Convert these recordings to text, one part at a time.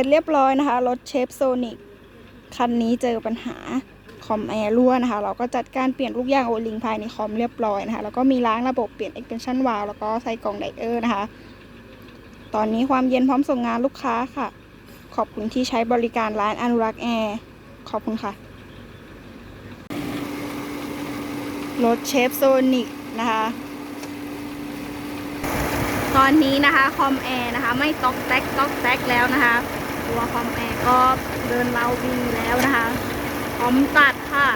ร็จเรียบร้อยนะคะ รถเชฟโซนิกคันนี้เจอปัญหาคอมแอร์รั่วนะคะ เราก็จัดการเปลี่ยนลูกยางโอลิงภายในคอมเรียบร้อยนะคะ แล้วก็มีล้างระบบเปลี่ยน extension valve แล้วก็ใส่กล่องไดเออร์นะคะ ตอนนี้ความเย็นพร้อมส่งงานลูกค้าค่ะ ขอบคุณที่ใช้บริการร้านอนุรักษ์แอร์ ขอบคุณค่ะ รถเชฟโซนิกนะคะ ตอนนี้นะคะคอมแอร์นะคะ ไม่ต๊อกแต๊กต๊อกแต๊กแล้วนะคะ ตัวคอมแอร์ก็เดินเราดีแล้วนะคะพร้อมตัดค่ะ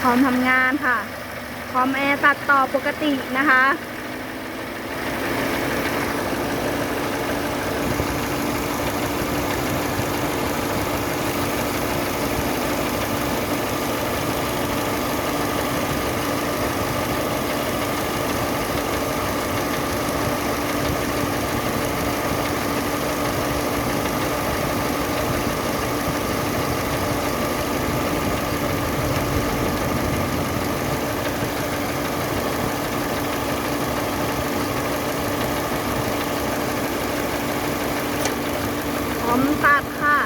พร้อมทำงานค่ะ คอมแอร์ตัดต่อปกตินะคะ พร้อมตัดค่ะ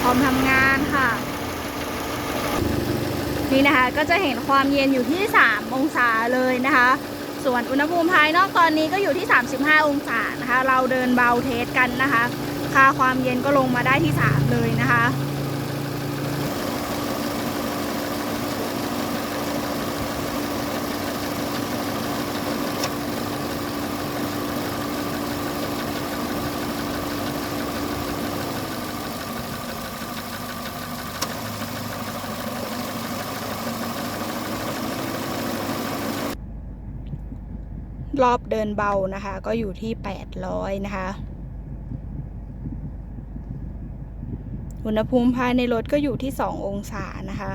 พร้อมทำงานค่ะ นี่นะคะ ก็จะเห็นความเย็นอยู่ที่ 3 องศาเลยนะคะ ส่วนอุณหภูมิภายนอกตอนนี้ก็อยู่ที่ 35 องศานะคะ เราเดินเบาเทสกันนะคะ ค่าความเย็นก็ลงมาได้ที่ 3 เลยนะคะ รอบเดินเบานะคะ ก็อยู่ที่ 800 นะคะ อุณหภูมิภายในรถก็อยู่ที่ 2 องศานะคะ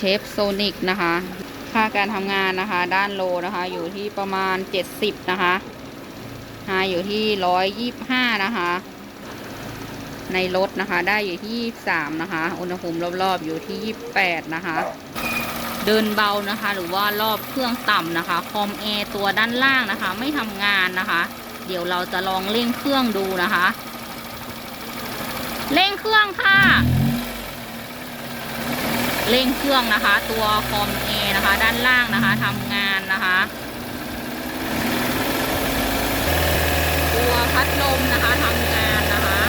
เชฟโซนิกนะคะ ค่าการทำงานนะคะ ด้านโลนะคะ อยู่ที่ประมาณ 70 นะคะหาอยู่ที่ 125 นะคะ ในรถนะคะ ได้อยู่ที่ 23 นะคะ อุณหภูมิรอบๆ อยู่ที่ 28 นะคะ เดินเบานะคะ หรือว่ารอบเครื่องต่ำนะคะ คอมแอร์ตัวด้านล่างนะคะ ไม่ทำงานนะคะ เดี๋ยวเราจะลองเร่งเครื่องดูนะคะ เร่งเครื่องค่ะ เร่งเครื่องนะคะ ตัวคอมเอนะคะ ด้านล่างนะคะทำงานนะคะ ตัวพัดลมนะคะทำงานนะคะ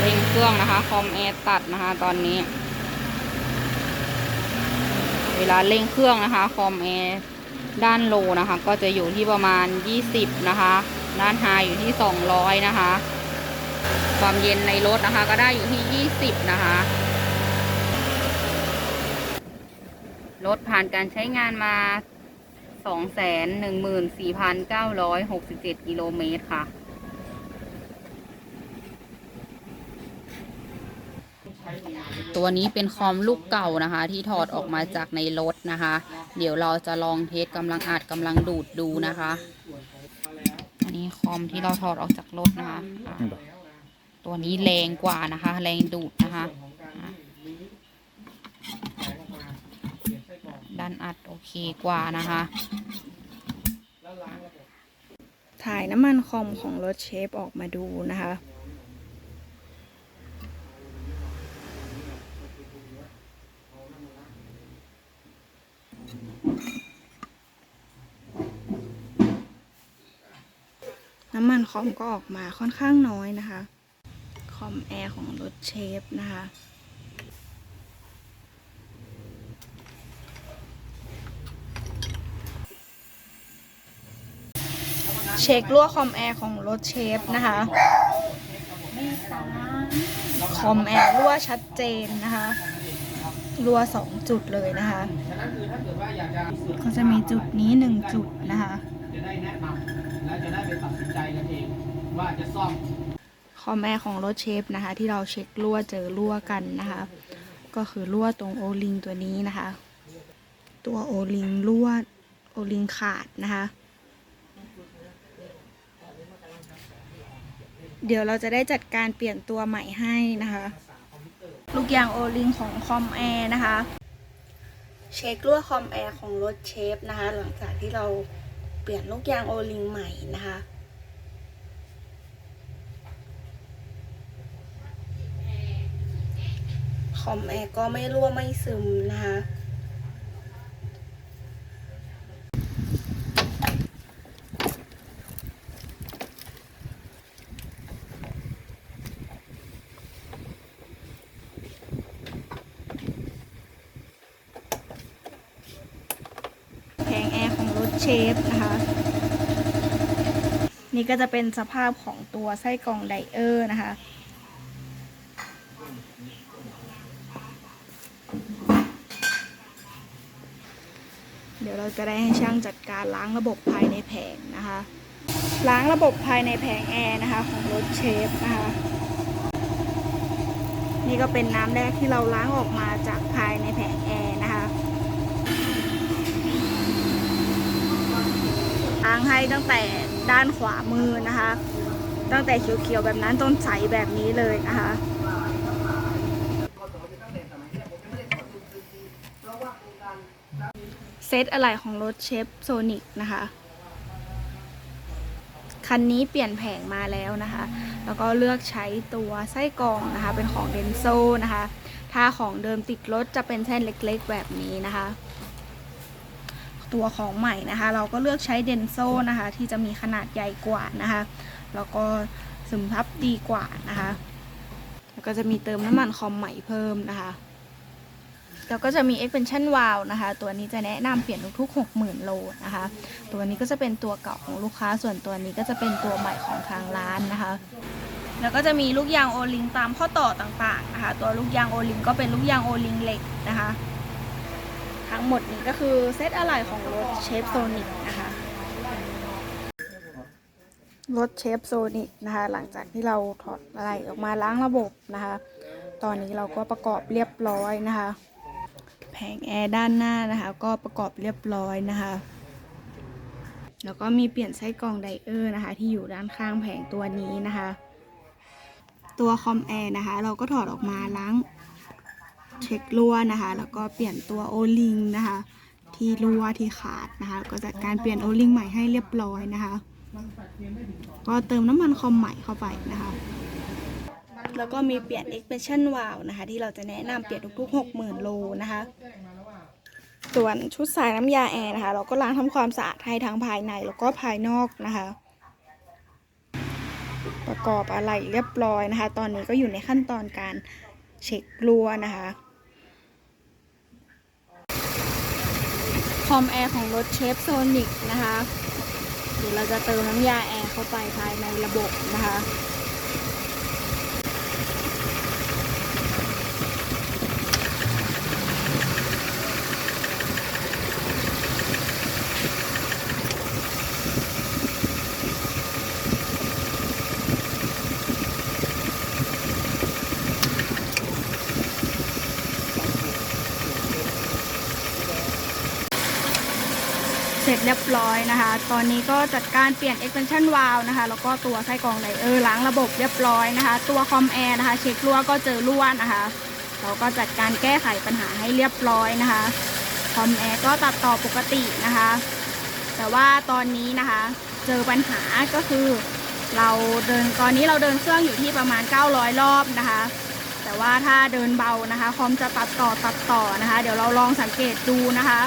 เร่งเครื่องนะคะ คอมเอตัดนะคะตอนนี้ เวลาเร่งเครื่องนะคะ คอมเอด้านโลนะคะ ก็จะอยู่ที่ประมาณ 20 นะคะ ด้านไฮอยู่ที่ 200 นะคะ ความเย็นในรถนะคะ ก็ได้อยู่ที่ 20 นะคะ รถผ่านการใช้งานมา 214,967 กิโลเมตรค่ะ ตัวนี้เป็นคอมลูกเก่านะคะ ที่ถอดออกมาจากในรถนะคะ เดี๋ยวเราจะลองเทสกำลังอัดกำลังดูดดูนะคะ อันนี้คอมที่เราถอดออกจากรถนะคะอะ ตัวนี้แรงกว่านะคะ แรงดูดนะคะด้านอัดโอเคกว่านะคะ ถ่ายน้ำมันคอมของรถเชฟออกมาดูนะคะน้ำมันคอมก็ออกมาค่อนข้างน้อยนะคะ อมแอร์ของรถเชฟนะคะเช็ครั่วคอมแอร์ของรถเชฟนะคะคอมแอร์รั่วชัดเจนนะคะรั่วสองจุดเลยนะคะเกิดว่าอยากจะก็จะมีจุดนี้หนึ่งจุดนะคะจะได้แนะนำและจะได้ไปตัดสินใจกันเองว่าจะซ่อม คอแอร์ของรถเชฟนะคะ ที่เราเช็ครั่วเจอรั่วกันนะคะ ก็คือรั่วตรงโอลิงตัวนี้นะคะ ตัวโอลิงรั่วโอลิงขาดนะคะ เดี๋ยวเราจะได้จัดการเปลี่ยนตัวใหม่ให้นะคะ ลูกยางโอลิงของคอมแอร์นะคะ เช็ครั่วคอมแอร์ของรถเชฟนะคะ หลังจากที่เราเปลี่ยนลูกยางโอลิงใหม่นะคะ อมแอร์ก็ไม่รั่วไม่ซึมนะคะแผงแอร์ของรถเชฟนะคะนี่ก็จะเป็นสภาพของตัวไส้กรองไดเออร์นะคะ เดี๋ยวเราจะได้ให้ช่างจัดการล้างระบบภายในแผงนะคะ ล้างระบบภายในแผงแอร์นะคะของรถเชฟนะคะ นี่ก็เป็นน้ำแรกที่เราล้างออกมาจากภายในแผงแอร์นะคะล้างให้ตั้งแต่ด้านขวามือนะคะ ตั้งแต่เขียวๆแบบนั้นจนใสแบบนี้เลยนะคะ เซตอะไรของรถเชฟโซนิกนะคะ คันนี้เปลี่ยนแผงมาแล้วนะคะ แล้วก็เลือกใช้ตัวไส้กรองนะคะ เป็นของเดนโซนะคะ ถ้าของเดิมติดรถจะเป็นเส้นเล็กๆแบบนี้นะคะ ตัวของใหม่นะคะ เราก็เลือกใช้เดนโซนะคะ ที่จะมีขนาดใหญ่กว่านะคะ แล้วก็ซึมซับดีกว่านะคะ แล้วก็จะมีเติมน้ำมันคอมใหม่เพิ่มนะคะ แล้วก็จะมี expansion valve นะคะ ตัวนี้จะแนะนำเปลี่ยนทุกๆ 60,000 โลนะคะ ตัวนี้ก็จะเป็นตัวเก่าของลูกค้า ส่วนตัวนี้ก็จะเป็นตัวใหม่ของทางร้านนะคะ แล้วก็จะมีลูกยางโอลิงตามข้อต่อต่างๆนะคะ ตัวลูกยางโอลิงก็เป็นลูกยางโอลิงเหล็กนะคะ ทั้งหมดนี้ก็คือเซตอะไหล่ของรถเชฟโซนิกนะคะรถเชฟโซนิกนะคะ หลังจากที่เราถอดอะไหล่ออกมาล้างระบบนะคะ ตอนนี้เราก็ประกอบเรียบร้อยนะคะ ผงแอร์ด้านหน้านะคะ ก็ประกอบเรียบร้อยนะคะ แล้วก็มีเปลี่ยนไส้กรองไดเออร์นะคะ ที่อยู่ด้านข้างแผงตัวนี้นะคะ ตัวคอมแอร์นะคะ เราก็ถอดออกมาล้างเช็ครั่วนะคะ แล้วก็เปลี่ยนตัวโอลิงนะคะ ที่รั่วที่ขาดนะคะ ก็จัดการเปลี่ยนโอลิงใหม่ให้เรียบร้อยนะคะ ก็เติมน้ำมันคอมใหม่เข้าไปนะคะ แล้วก็มีเปลี่ยน expansion valve นะคะ ที่เราจะแนะนำเปลี่ยนทุกๆ 60,000 โลนะคะ ส่วนชุดสายน้ำยาแอร์นะคะ เราก็ล้างทำความสะอาดให้ทั้งภายในแล้วก็ภายนอกนะคะ ประกอบอะไรเรียบร้อยนะคะ ตอนนี้ก็อยู่ในขั้นตอนการเช็ครั่วนะคะคอมแอร์ของรถเชฟโซนิกนะคะเดี๋ยวเราจะเติมน้ำยาแอร์เข้าไปภายในระบบนะคะ เรียบร้อยนะคะ ตอนนี้ก็จัดการเปลี่ยน expansion valve นะคะ แล้วก็ตัวไส้กรองไดเออร์ล้างระบบเรียบร้อยนะคะ ตัวคอมแอร์นะคะ เช็ครั่วก็เจอรั่วนะคะ เราก็จัดการแก้ไขปัญหาให้เรียบร้อยนะคะ คอมแอร์ก็ตัดต่อปกตินะคะ แต่ว่าตอนนี้นะคะ เจอปัญหาก็คือ เราเดินตอนนี้เราเดินเครื่องอยู่ที่ประมาณ 900 รอบนะคะ แต่ว่าถ้าเดินเบานะคะ คอมจะตัดต่อตัดต่อนะคะ เดี๋ยวเราลองสังเกตดูนะคะ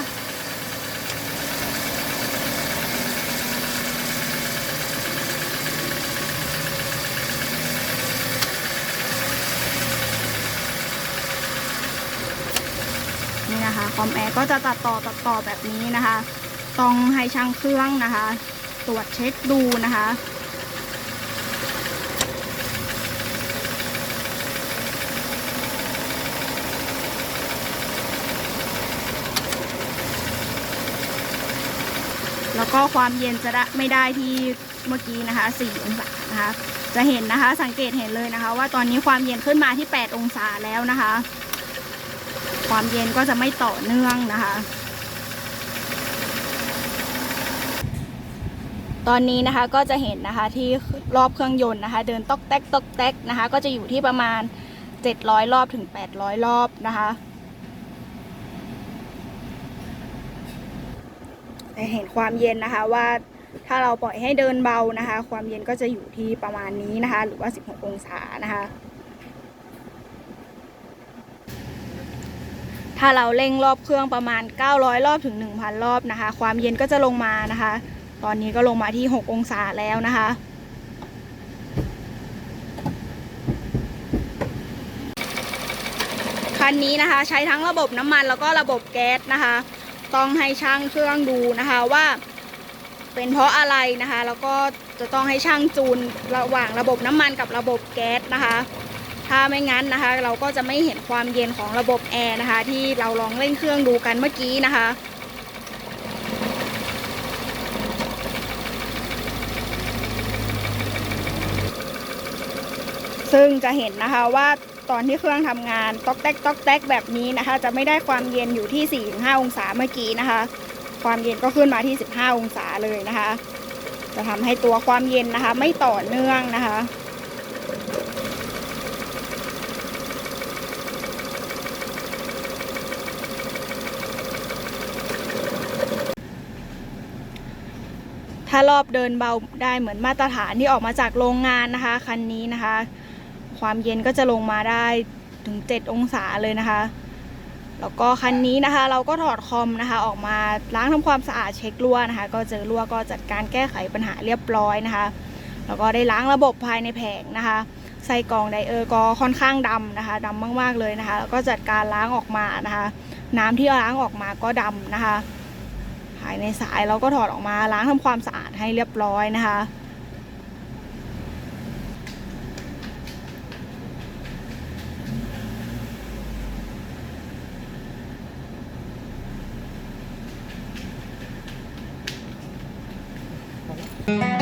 นี่นะคะคอมแอร์ก็จะตัดต่อตัดต่อแบบนี้นะคะ ต้องให้ช่างเครื่องนะคะ ตรวจเช็คดูนะคะแล้วก็ความเย็นจะไม่ได้ที่เมื่อกี้นะคะ 4 องศานะคะ จะเห็นนะคะ สังเกตเห็นเลยนะคะ ว่าตอนนี้ความเย็นขึ้นมาที่ 8 องศาแล้วนะคะ ความเย็นก็จะไม่ต่อเนื่องนะคะ ตอนนี้นะคะก็จะเห็นนะคะที่รอบเครื่องยนต์นะคะ เดินตอกแตกตอกแตกนะคะ ก็จะอยู่ที่ประมาณ 700 รอบถึง 800 รอบนะคะจะเห็นความเย็นนะคะว่าถ้าเราปล่อยให้เดินเบานะคะ ความเย็นก็จะอยู่ที่ประมาณนี้นะคะ หรือว่า 16 องศานะคะ ถ้าเราเร่งรอบเครื่องประมาณ 900 รอบถึง 1,000 รอบนะคะ ความเย็นก็จะลงมานะคะ ตอนนี้ก็ลงมาที่ 6 องศาแล้วนะคะ คันนี้นะคะใช้ทั้งระบบน้ำมันแล้วก็ระบบแก๊สนะคะ ต้องให้ช่างเครื่องดูนะคะว่าเป็นเพราะอะไรนะคะ แล้วก็จะต้องให้ช่างจูนระหว่างระบบน้ำมันกับระบบแก๊สนะคะ ถ้าไม่งั้นนะคะ เราก็จะไม่เห็นความเย็นของระบบแอร์นะคะ ที่เราลองเล่นเครื่องดูกันเมื่อกี้นะคะซึ่งจะเห็นนะคะว่าตอนที่เครื่องทำงานต๊อกแต๊กต๊อกแต๊กแบบนี้นะคะ จะไม่ได้ความเย็นอยู่ที่ 4-5 องศาเมื่อกี้นะคะ ความเย็นก็ขึ้นมาที่ 15 องศาเลยนะคะ จะทำให้ตัวความเย็นนะคะ ไม่ต่อเนื่องนะคะ ถ้ารอบเดินเบาได้เหมือนมาตรฐานที่ออกมาจากโรงงานนะคะ คันนี้นะคะ ความเย็นก็จะลงมาได้ถึง 7 องศาเลยนะคะ แล้วก็คันนี้นะคะ เราก็ถอดคอมนะคะ ออกมาล้างทำความสะอาดเช็ครั่วนะคะ ก็เจอรั่วก็จัดการแก้ไขปัญหาเรียบร้อยนะคะ แล้วก็ได้ล้างระบบภายในแผงนะคะใส่กล่องไดเออร์ก็ค่อนข้างดำนะคะดำมากๆเลยนะคะ แล้วก็จัดการล้างออกมานะคะ น้ำที่ล้างออกมาก็ดำนะคะ ภายในสายเราก็ถอดออกมาล้างทำความสะอาดให้เรียบร้อยนะคะ Thank